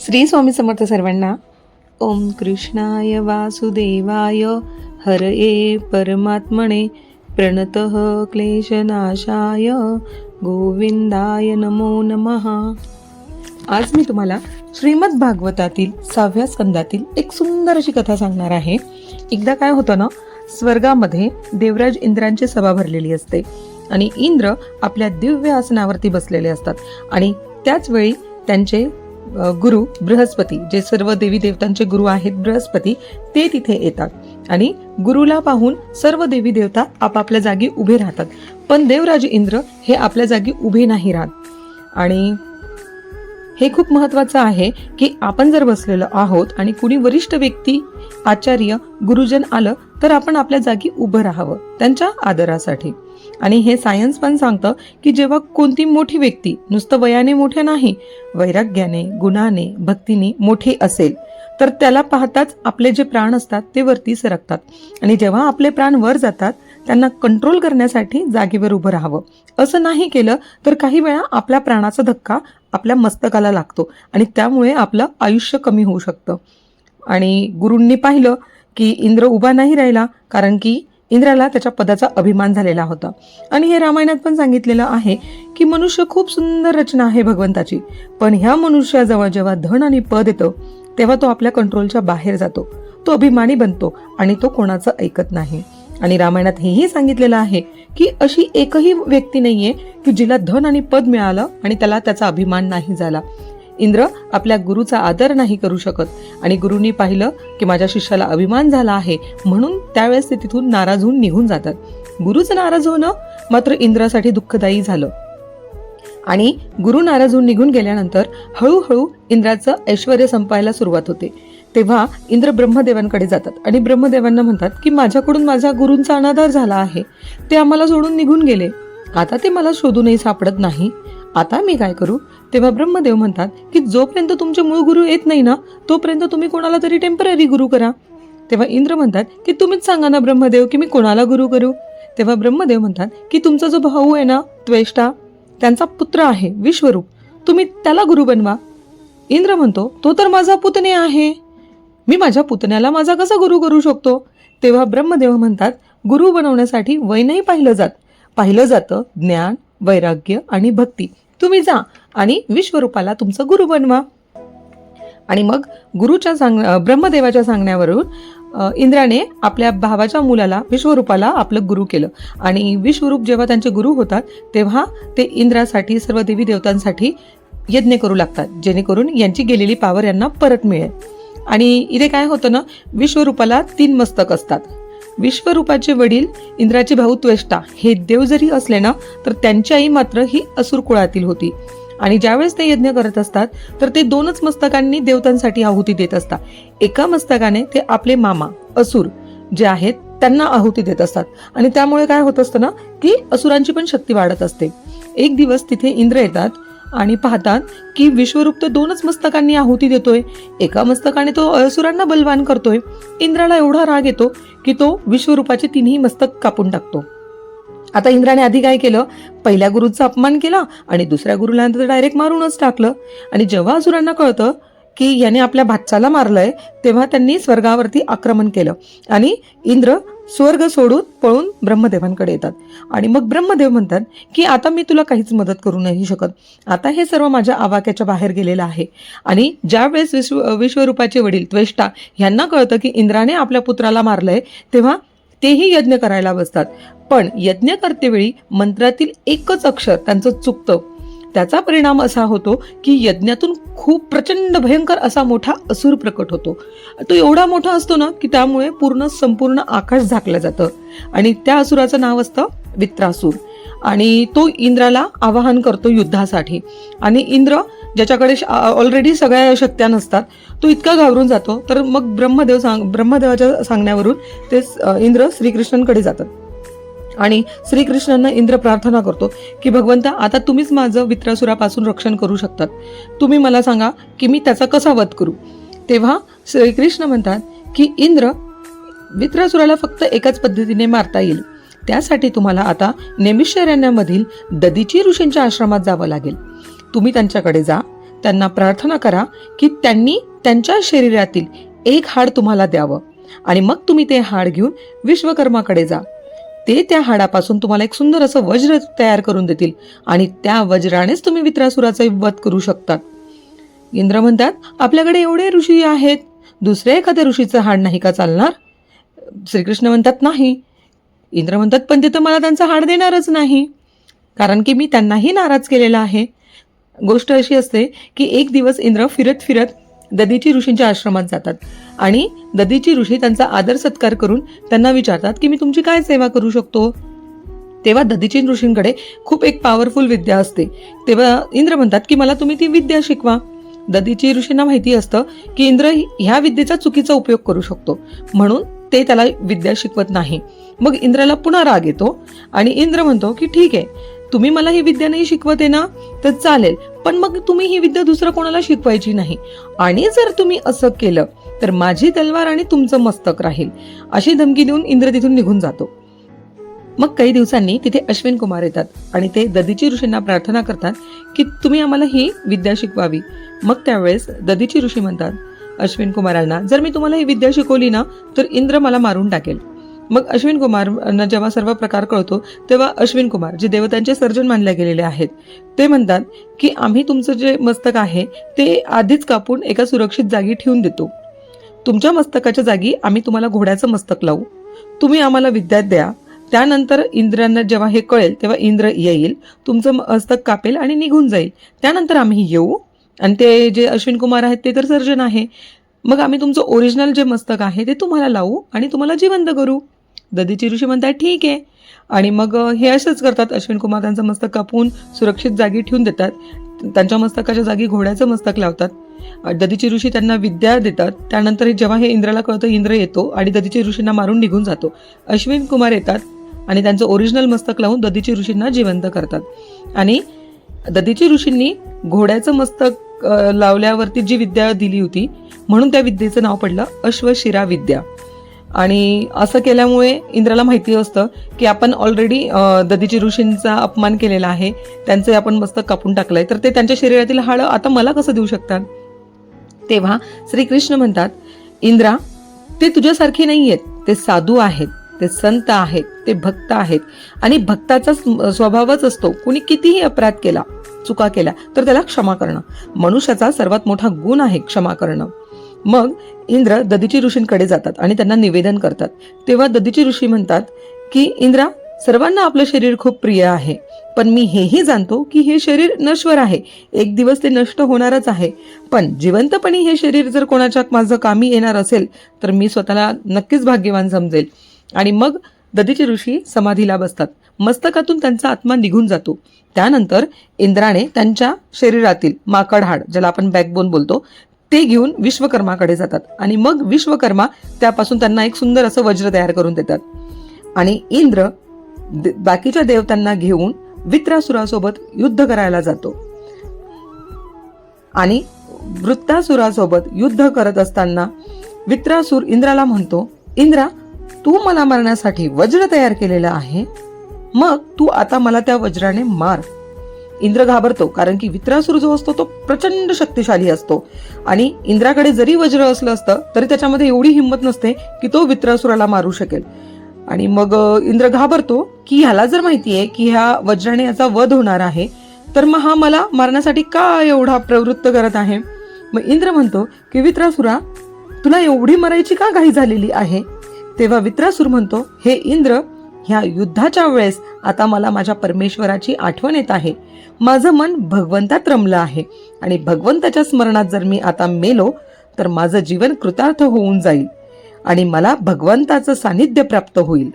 श्री स्वामी समर्थ सर्वांना ओम कृष्णाय वासुदेवाय हरये परमात्मने प्रणत क्लेशनाशाय गोविंदाय नमो नमः. आज मी तुम्हाला श्रीमद भागवतातील सहाव्या स्कंदातील एक सुंदर अशी कथा सांगणार आहे. एकदा काय होतं ना स्वर्गामध्ये देवराज इंद्रांची सभा भरलेली असते आणि इंद्र आपल्या दिव्य आसनावरती बसलेले असतात आणि त्याच वेळी त्यांचे गुरु बृहस्पती जे सर्व देवी देवतांचे गुरु आहेत बृहस्पती ते तिथे येतात. आणि गुरुला पाहून सर्व देवी देवता आपापल्या जागी उभे राहतात. पण देवराज इंद्र हे आपल्या जागी उभे नाही राहत. आणि हे खूप महत्वाचं आहे की आपण जर बसलेलो आहोत आणि कुणी वरिष्ठ व्यक्ती आचार्य गुरुजन आलं तर आपण आपल्या जागी उभं राहावं त्यांच्या आदरासाठी. आणि हे सायन्स पण सांगतं की जेव्हा कोणती मोठी व्यक्ती नुसतं वयाने मोठे नाही वैराग्याने गुणाने भक्तीने मोठे असेल तर त्याला पाहताच आपले जे प्राण असतात ते वरती सरकतात. आणि जेव्हा आपले प्राण वर जातात त्यांना कंट्रोल करण्यासाठी जागेवर उभं राहावं. असं नाही केलं तर काही वेळा आपल्या प्राणाचा धक्का आपल्या मस्तकाला लागतो आणि त्यामुळे आपलं आयुष्य कमी होऊ शकतं. आणि गुरूंनी पाहिलं की इंद्र उभा नाही राहिला कारण की इंद्राला त्याच्या पदाचा अभिमान झालेला होता. आणि हे रामायणात पण सांगितलेलं आहे की मनुष्य खूप सुंदर रचना आहे भगवंताची. पण ह्या मनुष्याजवळ जेव्हा धन आणि पद येतं तेव्हा तो आपल्या कंट्रोलच्या बाहेर जातो. तो अभिमानी बनतो आणि तो कोणाचं ऐकत नाही. आणि रामायणात हेही सांगितलेलं आहे की अशी एकही व्यक्ती नाहीये की जिला धन आणि पद मिळालं आणि त्याला त्याचा अभिमान नाही झाला. इंद्र आपल्या गुरुचा आदर नाही करू शकत. आणि गुरुनी पाहिलं की माझ्या शिष्याला अभिमान झाला आहे म्हणून त्यावेळेस ते तिथून नाराज होऊन निघून जातात. गुरुचं नाराज होणं मात्र इंद्रासाठी दुःखदायी झालं. आणि गुरु नाराज होऊन निघून गेल्यानंतर हळूहळू इंद्राचं ऐश्वर संपायला सुरुवात होते. तेव्हा इंद्र ब्रह्मदेवांकडे जातात आणि ब्रह्मदेवांना म्हणतात की माझ्याकडून माझ्या गुरूंचा अनादर झाला आहे. ते आम्हाला सोडून निघून गेले. आता ते मला शोधूनही सापडत नाही. आता मी काय करू? तेव्हा ब्रह्मदेव म्हणतात की जोपर्यंत तुमचे मूळ गुरु येत नाही ना तोपर्यंत तुम्ही कोणाला तरी टेंपररी गुरु करा. तेव्हा इंद्र म्हणतात की तुम्हीच सांगा ना ब्रह्मदेव की मी कोणाला गुरु करू? तेव्हा ब्रह्मदेव म्हणतात की तुमचा जो भाऊ आहे ना त्वेष्टा त्यांचा पुत्र आहे विश्वरूप. तुम्ही त्याला गुरु बनवा. इंद्र म्हणतो तो तर माझा पुतणे आहे. मी माझ्या पुतण्याला माझा कसा गुरु करू शकतो? तेव्हा ब्रह्मदेव म्हणतात गुरु बनवण्यासाठी वय नाही पाहिलं जात. पाहिलं जातं ज्ञान वैराग्य आणि भक्ती. तुम्ही जा आणि विश्वरूपाला तुमचं गुरु बनवा. आणि मग गुरुच्या सांग ब्रह्मदेवाच्या सांगण्यावरून इंद्राने आपल्या भावाच्या मुलाला विश्वरूपाला आपलं गुरु केलं. आणि विश्वरूप जेव्हा त्यांचे गुरु होतात तेव्हा ते इंद्रासाठी सर्व देवी देवतांसाठी यज्ञ करू लागतात जेणेकरून यांची गेलेली पावर यांना परत मिळेल. आणि इथे काय होतं ना विश्वरूपाला तीन मस्तक असतात. विश्वरूपाचे वडील इंद्राचे भाऊ त्वेष्टा हे देव जरी असले ना तर त्यांची आई मात्र ही असुर कुळातील होती. आणि ज्यावेळेस ते यज्ञ करत असतात तर ते दोनच मस्तकांनी देवतांसाठी आहुती देत असतात. एका मस्तकाने ते आपले मामा असुर जे आहेत त्यांना आहुती देत असतात. आणि त्यामुळे काय होत असतं ना की असुरांची पण शक्ती वाढत असते. एक दिवस तिथे इंद्र येतात आणि पाहतात की विश्वरूप तर दोनच मस्तकांनी आहुती देतोय. एका मस्तकाने तो असुरांना बलवान करतोय. इंद्राला एवढा राग येतो की तो विश्वरूपाचे तिन्ही मस्तक कापून टाकतो. आता इंद्राने आधी काय केलं? पहिल्या गुरुचा अपमान केला आणि दुसऱ्या गुरुला तर डायरेक्ट मारूनच टाकलं. आणि जेव्हा असुरांना कळतं की याने आपल्या भाच्याला मारलंय तेव्हा त्यांनी स्वर्गावरती आक्रमण केलं. आणि इंद्र स्वर्ग सोडून पळून ब्रह्मदेवांकडे येतात. आणि मग ब्रह्मदेव म्हणतात की आता मी तुला काहीच मदत करू नाही शकत. आता हे सर्व माझ्या आवाक्याच्या बाहेर गेलेलं आहे. आणि ज्यावेळेस विश्व विश्वरूपाचे वडील त्वेष्टा यांना कळतं की इंद्राने आपल्या पुत्राला मारलंय तेव्हा तेही यज्ञ करायला बसतात. पण यज्ञ करतेवेळी मंत्रातील एकच अक्षर त्यांचं चुकतं. त्याचा परिणाम असा होतो की यज्ञातून खूप प्रचंड भयंकर असा मोठा असुर प्रकट होतो. तो एवढा मोठा असतो ना की त्यामुळे पूर्ण संपूर्ण आकाश झाकलं जातं. आणि त्या असुराचं नाव असतं वित्रासूर. आणि तो इंद्राला आवाहन करतो युद्धासाठी. आणि इंद्र ज्याच्याकडे ऑलरेडी सगळ्या शक्त्या नसतात तो इतका घाबरून जातो. तर मग ब्रह्मदेव सांग ब्रह्मदेवाच्या सांगण्यावरून ते इंद्र श्रीकृष्णांकडे जातात. आणि श्रीकृष्णांना इंद्र प्रार्थना करतो की भगवंता आता तुम्हीच माझं वित्रासुरापासून रक्षण करू शकतात. तुम्ही मला सांगा की मी त्याचा कसा वध करू? तेव्हा श्रीकृष्ण म्हणतात की इंद्र वित्रासुराला फक्त एकाच पद्धतीने मारता येईल. त्यासाठी तुम्हाला आता नेमिशरण्यामधील ददीची ऋषींच्या आश्रमात जावं लागेल. तुम्ही त्यांच्याकडे जा. त्यांना प्रार्थना करा की त्यांनी त्यांच्या शरीरातील एक हाड तुम्हाला द्यावं. आणि मग तुम्ही ते हाड घेऊन विश्वकर्माकडे जा. ते त्या हाडापासून तुम्हाला एक सुंदर असं वज्र तयार करून देतील आणि त्या वज्रानेच तुम्ही वित्रासुराचा वध करू शकतात इंद्र म्हणतात आपल्याकडे एवढे ऋषी आहेत दुसऱ्या एखाद्या ऋषीचं हाड नाही का चालणार? श्रीकृष्ण म्हणतात नाही. इंद्र म्हणतात पण ते तर मला त्यांचं हाड देणारच नाही कारण की मी त्यांनाही नाराज केलेला आहे. गोष्ट अशी असते की एक दिवस इंद्र फिरत फिरत ददीची ऋषींच्या आश्रमात जातात. आणि ददीची ऋषी त्यांचा आदर सत्कार करून त्यांना विचारतात की मी तुमची काय सेवा करू शकतो? तेव्हा ददीची ऋषींकडे खूप एक पॉवरफुल विद्या असते. तेव्हा इंद्र म्हणतात की मला तुम्ही ती विद्या शिकवा. ददीची ऋषींना माहिती असतं की इंद्र ह्या विद्येचा चुकीचा उपयोग करू शकतो. म्हणून ते त्याला विद्या शिकवत नाही. मग इंद्राला पुन्हा राग येतो आणि इंद्र म्हणतो की ठीक आहे तुम्ही मला ही विद्या नाही शिकवते ना तर चालेल. पण मग तुम्ही ही विद्या दुसरं कोणाला शिकवायची नाही. आणि जर तुम्ही असं केलं तर माझी तलवार आणि तुमचं मस्तक राहील. अशी धमकी देऊन इंद्र तिथून निघून जातो. मग काही दिवसांनी तिथे अश्विन कुमार येतात आणि ते ददीची ऋषींना प्रार्थना करतात की तुम्ही आम्हाला ही विद्या शिकवावी. मग त्यावेळेस ददीची ऋषी म्हणतात अश्विन कुमारांना जर मी तुम्हाला ही विद्या शिकवली ना तर इंद्र मला मारून टाकेल. मग अश्विन कुमारना जेव्हा सर्व प्रकार कळतो तेव्हा अश्विन कुमार जे देवतांचे सर्जन मानले गेलेले आहेत ते म्हणतात की आम्ही तुमचं जे मस्तक आहे ते आधीच कापून एका सुरक्षित जागी ठेवून देतो. तुमच्या मस्तकाच्या जागी आम्ही तुम्हाला घोड्याचं मस्तक लावू. तुम्ही आम्हाला विद्या द्या. त्यानंतर इंद्रांना जेव्हा हे कळेल तेव्हा इंद्र येईल तुमचं मस्तक कापेल आणि निघून जाईल. त्यानंतर आम्ही येऊ. आणि ते जे अश्विन कुमार आहेत ते तर सर्जन आहे. मग आम्ही तुमचं ओरिजिनल जे मस्तक आहे ते तुम्हाला लावू आणि तुम्हाला जिवंत करू. ददीची ऋषी म्हणतात ठीक आहे. आणि मग हे असंच करतात. अश्विन कुमार त्यांचं मस्तक कापून सुरक्षित जागी ठेवून देतात. त्यांच्या मस्तकाच्या जागी घोड्याचं मस्तक लावतात. ददीची ऋषी त्यांना विद्या देतात. त्यानंतर जेव्हा हे इंद्राला कळतं इंद्र येतो आणि ददीची ऋषींना मारून निघून जातो. अश्विन कुमार येतात आणि त्यांचं ओरिजिनल मस्तक लावून दधीची ऋषींना जिवंत करतात. आणि ददीची ऋषींनी घोड्याचं मस्तक लावल्यावरती जी विद्या दिली होती म्हणून त्या विद्येचं नाव पडलं अश्वशिरा विद्या आणि असं केल्यामुळे इंद्राला माहिती असतं की आपण ऑलरेडी ददीची ऋषींचा अपमान केलेला आहे. त्यांचे आपण मस्तक कापून टाकलंय. तर ते त्यांच्या शरीरातील हाडं आता मला कसं देऊ शकतात? तेव्हा श्रीकृष्ण म्हणतात इंद्रा ते तुझ्यासारखे नाही आहेत ते साधू आहेत. ते संत आहेत. ते भक्त आहेत. आणि भक्ताचा स्वभावच असतो. कुणी कितीही अपराध केला चुका केल्या तर त्याला क्षमा करणं. मनुष्याचा सर्वात मोठा गुण आहे क्षमा करणं. मग इंद्र ददीची ऋषींकडे जातात आणि त्यांना निवेदन करतात. तेव्हा ददीची ऋषी म्हणतात की इंद्रा सर्वांना आपलं शरीर खूप प्रिय आहे पण मी हेही जाणतो की हे शरीर नश्वर आहे. एक दिवस ते नष्ट होणारच आहे. पण जिवंतपणी हे शरीर जर कोणाच्या माझं कामी येणार असेल तर मी स्वतःला नक्कीच भाग्यवान समजेल. आणि मग ददीचे ऋषी समाधीला बसतात. मस्तकातून त्यांचा आत्मा निघून जातो. त्यानंतर इंद्राने त्यांच्या शरीरातील माकड हाड ज्याला आपण बॅकबोन बोलतो ते घेऊन विश्वकर्माकडे जातात. आणि मग विश्वकर्मा त्यापासून त्यांना एक सुंदर असं वज्र तयार करून देतात. आणि इंद्र बाकीच्या देवतांना घेऊन वित्रासुरासोबत युद्ध करायला जातो. आणि वृत्तासुरासोबत युद्ध करत असताना वित्रासूर इंद्राला म्हणतो इंद्रा तू मला मारण्यासाठी वज्र तयार केलेलं आहे. मग तू आता मला त्या वज्राने मार. इंद्र घाबरतो कारण की वित्रासूर जो असतो तो प्रचंड शक्तिशाली असतो. आणि इंद्राकडे जरी वज्र असलं असतं तरी त्याच्यामध्ये एवढी हिंमत नसते की तो वित्रासुराला मारू शकेल. आणि मग इंद्र घाबरतो की ह्याला जर माहिती आहे की ह्या वज्राने याचा वध होणार आहे तर मग हा मला मारण्यासाठी का एवढा प्रवृत्त करत आहे? मग इंद्र म्हणतो की वित्रासुरा तुला एवढी मरायची का घाई झालेली आहे? तेव्हा वित्रासूर म्हणतो हे इंद्र ह्या युद्धाच्या वेळेस आता मला माझ्या परमेश्वराची आठवण येत आहे. माझं मन भगवंतात रमलं आहे आणि भगवंताच्या स्मरणात जर मी आता मेलो तर माझं जीवन कृतार्थ होऊन जाईल आणि मला भगवंताचं सानिध्य प्राप्त होईल.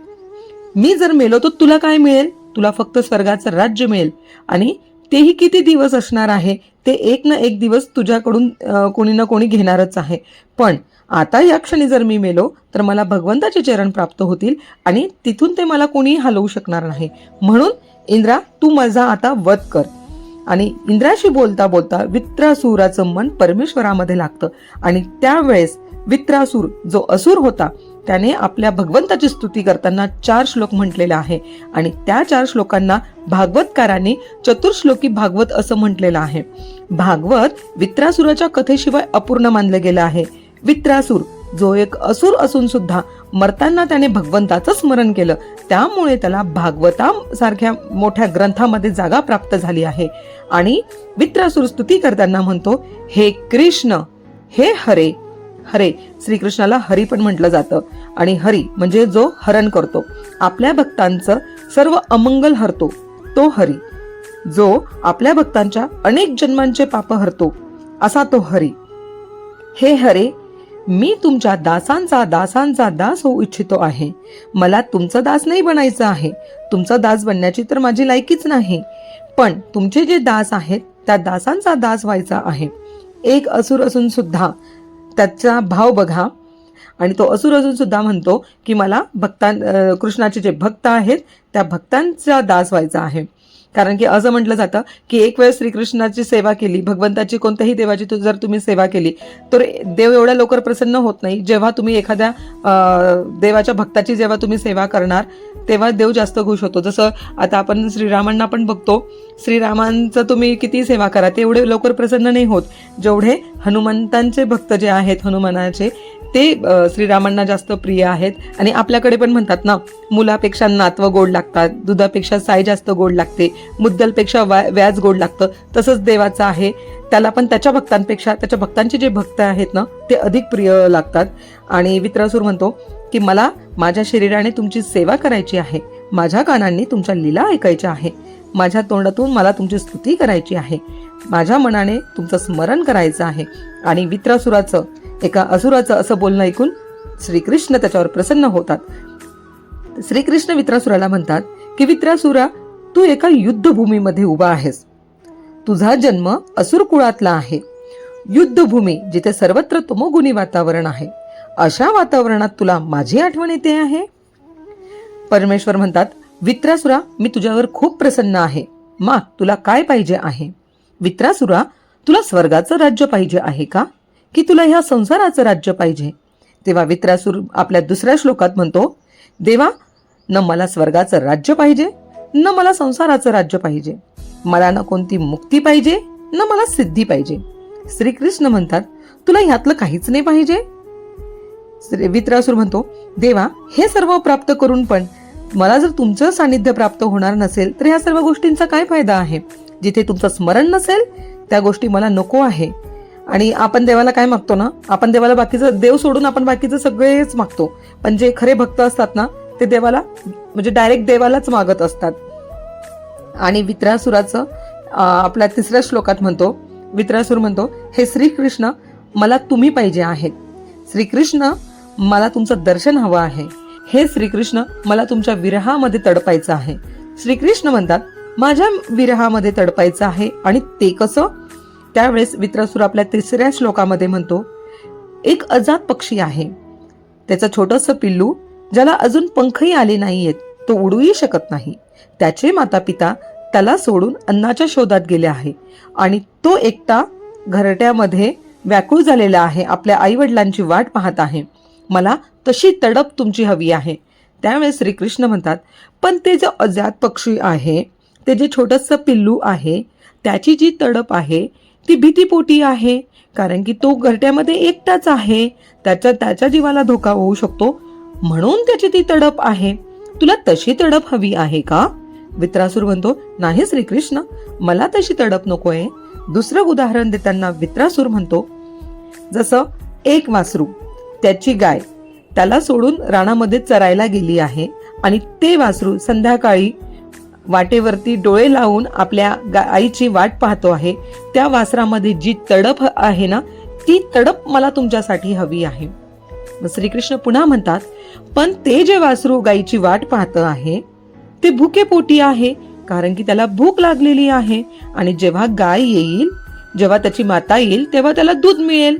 मी जर मेलो तर तुला काय मिळेल? तुला फक्त स्वर्गाचं राज्य मिळेल आणि तेही किती दिवस असणार आहे? ते एक ना एक दिवस तुझ्याकडून कोणी ना कोणी घेणारच आहे. पण आता या क्षणी जर मी मेलो तर मला भगवंताचे चरण प्राप्त होतील आणि तिथून ते मला कोणी हलवू शकणार नाही. म्हणून इंद्रा तू माझा आता वध कर. आणि इंद्राशी बोलता बोलता वित्रासुराचं मन परमेश्वरामध्ये लागतं. आणि त्यावेळेस वित्रासूर जो असुर होता त्याने आपल्या भगवंताची स्तुती करताना चार श्लोक म्हटलेला आहे. आणि त्या चार श्लोकांना भागवतकारांनी चतुर्श्लोकी भागवत असं म्हटलेलं आहे. भागवत वित्रासुराच्या कथेशिवाय अपूर्ण मानलं गेलं आहे. वित्रासूर जो एक असुर असून सुद्धा मरताना त्याने भगवंताचं स्मरण केलं त्यामुळे त्याला भागवता सारख्या मोठ्या ग्रंथामध्ये जागा प्राप्त झाली आहे. आणि वित्रासूर स्तुती करताना म्हणतो हे कृष्ण हे हरे हरे. श्रीकृष्णाला हरी पण म्हटलं जातं. आणि हरी म्हणजे जो हरण करतो. आपल्या भक्तांचं सर्व अमंगल हरतो तो हरी. जो आपल्या भक्तांच्या अनेक जन्मांचे पाप हरतो असा तो हरी. हे हरे मी तुमच्या दासांचा दासांचा दास होऊ इच्छितो आहे. मला तुमचा दास नाही बनायचं आहे. तुमचा दास बनण्याची तर माझी लायकीच नाही. पण तुमचे जे दास आहेत त्या दासांचा दास व्हायचा आहे. एक असुर असून सुद्धा त्याचा भाव बघा. आणि तो असुर असून सुद्धा म्हणतो की मला भक्तां कृष्णाचे जे भक्त आहेत त्या भक्तांचा दास व्हायचा आहे. कारण की असं म्हटलं जातं की एक वेळ श्रीकृष्णाची सेवा केली भगवंताची कोणत्याही देवाची तु- जर तुम्ही सेवा केली तर देव एवढ्या लवकर प्रसन्न होत नाही. जेव्हा तुम्ही एखाद्या देवाच्या भक्ताची जेव्हा तुम्ही सेवा करणार तेव्हा देव जास्त खुश होतो. जसं आता आपण श्रीरामांना पण बघतो श्रीरामांचं तुम्ही किती सेवा करा ते एवढे लवकर प्रसन्न नाही होत. जेवढे हनुमंतांचे भक्त जे आहेत हनुमानाचे ते श्रीरामांना जास्त प्रिय आहेत. आणि आपल्याकडे पण म्हणतात ना मुलापेक्षा नातवं गोड लागतात दुधापेक्षा साय जास्त गोड लागते मुद्दलपेक्षा वा व्याज गोड लागतं तसंच देवाचं आहे. त्याला पण त्याच्या भक्तांपेक्षा त्याच्या भक्तांचे जे भक्त आहेत ना ते अधिक प्रिय लागतात. आणि वित्रासूर म्हणतो की मला माझ्या शरीराने तुमची सेवा करायची आहे. माझ्या कानांनी तुमच्या लीला ऐकायच्या आहे. माझ्या तोंडातून मला तुमची स्तुती करायची आहे. माझ्या मनाने तुमचं स्मरण करायचं आहे. आणि वित्रासुराचं एका असुराचं असं बोलणं ऐकून श्रीकृष्ण त्याच्यावर प्रसन्न होतात. श्रीकृष्ण वित्रासुराला म्हणतात की वित्रासुरा तू एका युद्धभूमीमध्ये उभा आहेस. तुझा जन्म असुर कुळातला आहे. युद्धभूमी जिथे सर्वत्र तमोगुणी वातावरण आहे अशा वातावरणात तुला माझी आठवण येते आहे? परमेश्वर म्हणतात वित्रासुरा मी तुझ्यावर खूप प्रसन्न आहे. माग तुला काय पाहिजे आहे? वित्रासुरा तुला स्वर्गाचं राज्य पाहिजे आहे का? की तुला ह्या संसाराचं राज्य पाहिजे? तेव्हा वित्रासूर आपल्या दुसऱ्या श्लोकात म्हणतो देवा न मला स्वर्गाचं राज्य पाहिजे न मला संसाराचं राज्य पाहिजे. मला ना कोणती मुक्ती पाहिजे न मला सिद्धी पाहिजे. श्रीकृष्ण म्हणतात तुला ह्यातलं काहीच नाही पाहिजे? श्री- वित्रासूर म्हणतो देवा हे सर्व प्राप्त करून पण मला जर तुमचं सानिध्य प्राप्त होणार नसेल तर ह्या सर्व गोष्टींचा काय फायदा आहे? जिथे तुमचं स्मरण नसेल त्या गोष्टी मला नको आहे. आणि आपण देवाला काय मागतो ना? आपण देवाला बाकीचं देव सोडून आपण बाकीचं सगळेच मागतो. पण जे खरे भक्त असतात ना ते देवाला म्हणजे डायरेक्ट देवालाच मागत असतात. आणि वित्रासुराचं आपल्या तिसऱ्या श्लोकात म्हणतो वित्रासूर म्हणतो हे श्रीकृष्ण मला तुम्ही पाहिजे आहेत. श्रीकृष्ण मला तुमचं दर्शन हवं आहे. हे श्रीकृष्ण मला तुमच्या विरहामध्ये तडपायचं आहे. श्रीकृष्ण म्हणतात माझ्या विरहामध्ये तडपायचं आहे आणि ते कसं? त्यावेळेस वित्रासूर आपल्या तिसऱ्या श्लोकामध्ये म्हणतो एक अजात पक्षी आहे. त्याचं छोटंसं पिल्लू ज्याला अजून पंखही आले नाहीयेत तो उडूही शकत नाही. त्याचे माता पिता त्याला सोडून अन्नाच्या शोधात गेले आहे आणि तो एकटा घरट्यामध्ये व्याकुळ झालेला आहे आपल्या आईवडिलांची वाट पाहत आहे. मला तशी तडप तुमची हवी आहे. त्यावेळेस श्रीकृष्ण म्हणतात पण ते जे अजात पक्षी आहे ते जे छोटंसं पिल्लू आहे त्याची जी तडप आहे ती भीतीपोटी आहे कारण की तो घरट्यामध्ये एकटाच आहे त्याच्या त्याच्या जीवाला धोका होऊ शकतो. म्हणून त्याची ती तडप आहे. तुला तशी तडप हवी आहे का? वित्रासूर म्हणतो नाही श्रीकृष्ण मला तशी तडप नकोय. दुसरं उदाहरण देताना वित्रासूर म्हणतो जसं एक वासरू त्याची गाय. त्याला सोडून रानामध्ये चरायला गेली आहे आणि ते वासरू संध्याकाळी वाटेवरती डोळे लावून आपल्या आईची वाट पाहतो आहे. त्या वासरामध्ये जी तडप आहे ना ती तडप मला तुमच्यासाठी हवी आहे. श्रीकृष्ण पुन्हा म्हणतात पण ते जे वासरू गाईची वाट पाहतं आहे ते भुके पोटी आहे कारण की त्याला भूक लागलेली आहे आणि जेव्हा गाय येईल जेव्हा त्याची माता येईल तेव्हा त्याला दूध मिळेल.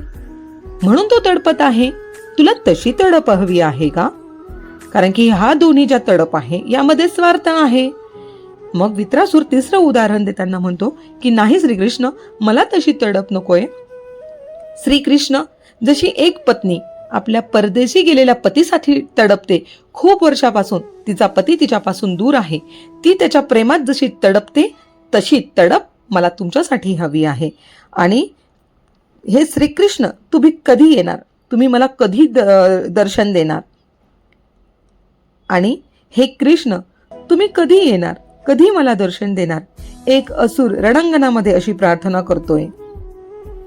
म्हणून तो तडपत आहे. तुला तशी तडप हवी आहे का? कारण की हा दोन्ही ज्या तडप आहे यामध्ये स्वार्थ आहे. मग वित्रासूर तिसरं उदाहरण देताना म्हणतो की नाही श्रीकृष्ण मला तशी तडप नकोय. श्रीकृष्ण जशी एक पत्नी आपल्या परदेशी गेलेल्या पतीसाठी तडपते खूप वर्षापासून तिचा पती तिच्यापासून दूर आहे ती त्याच्या प्रेमात जशी तडपते तशी तडप मला तुमच्यासाठी हवी आहे. आणि हे श्रीकृष्ण तुम्ही कधी येणार? तुम्ही मला कधी द- दर्शन देणार? आणि हे कृष्ण तुम्ही कधी येणार? कधी मला दर्शन देणार? एक असुर रणांगणामध्ये अशी प्रार्थना करतोय.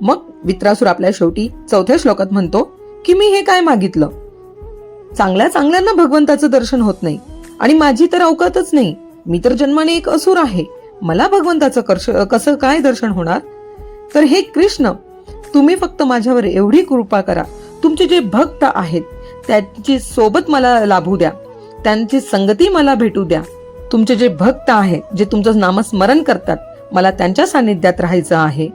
मग वित्रासूर आपल्या शेवटी चौथ्या श्लोकात म्हणतो की मी हे काय मागितलं? चांगल्या चांगल्यांना भगवंताचं दर्शन होत नाही. आणि माझी तर अवकातच नाही. मी तर जन्माने एक असुर आहे. मला भगवंताचं कर्श कसं काय दर्शन होणार? तर हे कृष्ण तुम्ही फक्त माझ्यावर एवढी कृपा करा. तुमचे जे भक्त आहेत त्यांची सोबत मला लाभू द्या. त्यांची संगती मला भेटू द्या. तुमचे जे भक्त आहेत जे तुमचं नामस्मरण करतात मला त्यांच्या सान्निध्यात राहायचं आहे.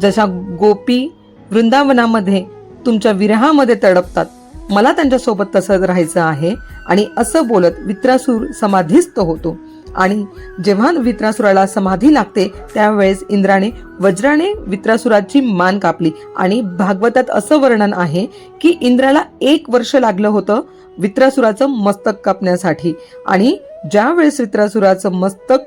जशा गोपी वृंदावनामध्ये तुमच्या विरहामध्ये तडपतात मला त्यांच्यासोबत तसं राहायचं आहे आणि असं बोलत वित्रासूर समाधीस्थ होतो. आणि जेव्हा वित्रासुराला समाधी लागते त्यावेळेस इंद्राने वज्राने वित्रासुराची मान कापली. आणि भागवतात असं वर्णन आहे की इंद्राला एक वर्ष लागलं होतं वित्रासुराचं मस्तक कापण्यासाठी. आणि ज्या वेळेस वित्रासुराचं मस्तक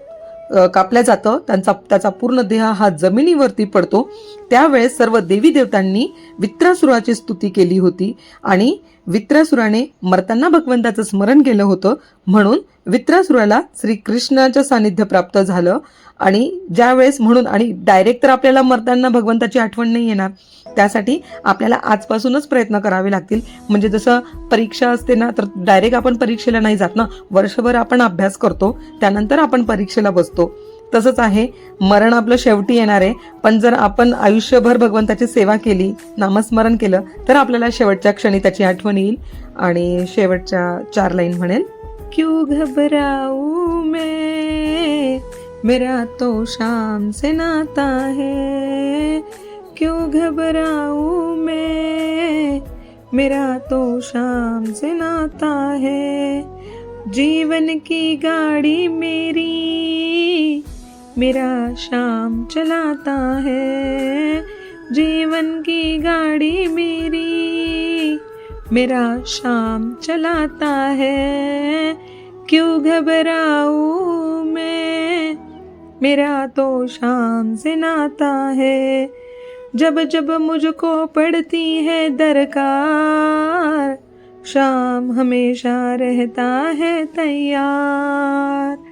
कापल्या कापलं जातं त्यांचा त्याचा पूर्ण देह हा जमिनीवरती पडतो त्यावेळेस सर्व देवी देवतांनी वित्रासुराची स्तुती केली होती. आणि वित्रासुराने मरताना भगवंताचं स्मरण केलं होतं. म्हणून वित्रासुराला श्रीकृष्णाचं सानिध्य प्राप्त झालं. आणि ज्यावेळेस म्हणून आणि डायरेक्ट तर आपल्याला मरताना भगवंताची आठवण नाही येणार. त्यासाठी आपल्याला आजपासूनच प्रयत्न करावे लागतील. म्हणजे जसं परीक्षा असते ना तर डायरेक्ट आपण परीक्षेला नाही जात ना. वर्षभर आपण अभ्यास करतो. त्यानंतर आपण परीक्षेला बसतो. तसंच आहे. मरण आपलं शेवटी येणार आहे. पण जर आपण आयुष्यभर भगवंताची सेवा केली नामस्मरण केलं तर आपल्याला शेवटच्या क्षणी त्याची आठवण येईल. आणि शेवटच्या चार लाईन म्हणेल क्यू घबराऊ मे? मेरा तो शाम से नाता है। क्यों घबराऊ मेरा तो शाम से नाता है। जीवन की गाड़ी मेरी मेरा शाम चलाता है। जीवन की गाड़ी मेरी मेरा शाम चलाता है। क्यों घबराऊं मैं? मेरा तो शाम से नाता है। जब जब मुझको पड़ती है दरकार, शाम हमेशा रहता है तैयार।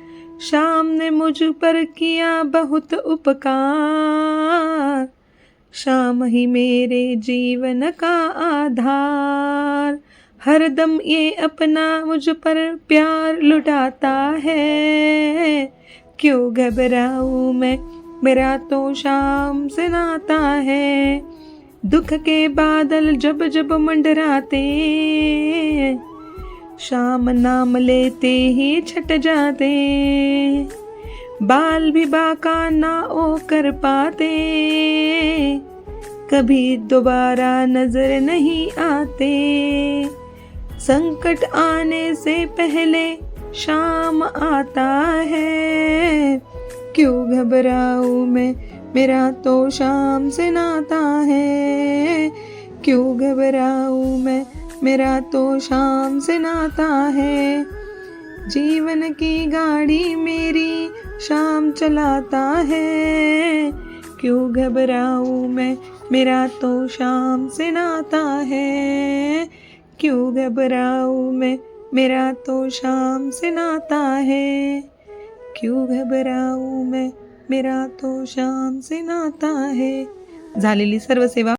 शाम ने मुझ पर किया बहुत उपकार। शाम ही मेरे जीवन का आधार। हर दम ये अपना मुझ पर प्यार लुटाता है। क्यों घबराऊं मैं? मेरा तो शाम से नाता है। दुख के बादल जब जब मंडराते शाम नाम लेते ही छट जाते, बाल भी बाका ना ओ कर पाते। कभी दोबारा नज़र नहीं आते। संकट आने से पहले शाम आता है। क्यों घबराऊं मैं? मेरा तो शाम से नाता है। क्यों घबराऊं मैं? मेरा तो शाम से नाता है। जीवन की गाड़ी मेरी शाम चलाता है। क्यों घबराऊं मैं? मेरा तो शाम से नाता है। क्यों घबराऊं मैं? मेरा तो शाम से नाता है। क्यों घबराऊं मैं? मेरा तो शाम से नाता है। झालेली सर्व सेवा